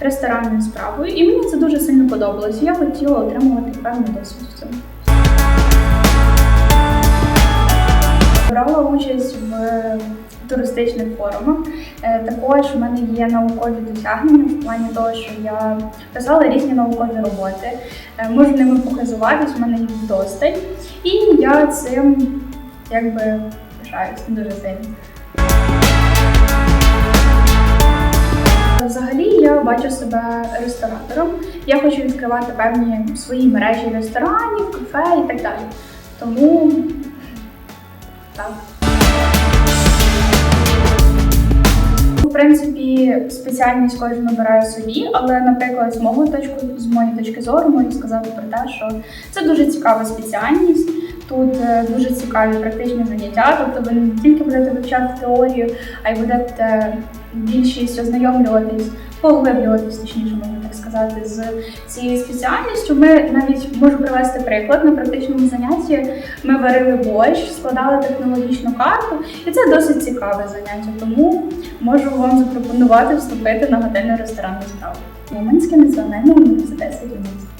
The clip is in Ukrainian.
ресторанною справою, і мені це дуже сильно подобалось. Я хотіла отримувати певний досвід в цьому. Брала участь в туристичних форумах. Е, Також в мене є наукові досягнення в плані того, що я писала різні наукові роботи. Е, Можу ними показуватись, в мене їх вдосталь. І я цим якби пишаюсь дуже сильно. Бачу себе ресторатором. Я хочу відкривати певні свої мережі ресторанів, кафе і так далі. Тому так. В принципі, спеціальність кожен обирає собі, але, наприклад, з мого точки, з моєї точки зору можу сказати про те, що це дуже цікава спеціальність. Тут е, дуже цікаві практичні заняття, тобто ви не тільки будете вивчати теорію, а й будете більшість ознайомлюватись, поглиблюватись, точніше можна так сказати, з цією спеціальністю. Ми навіть можу привести приклад на практичному занятті. Ми варили борщ, складали технологічну карту, і це досить цікаве заняття. Тому можу вам запропонувати вступити на готельно ресторанну справу. Уманський національний університет Святоність.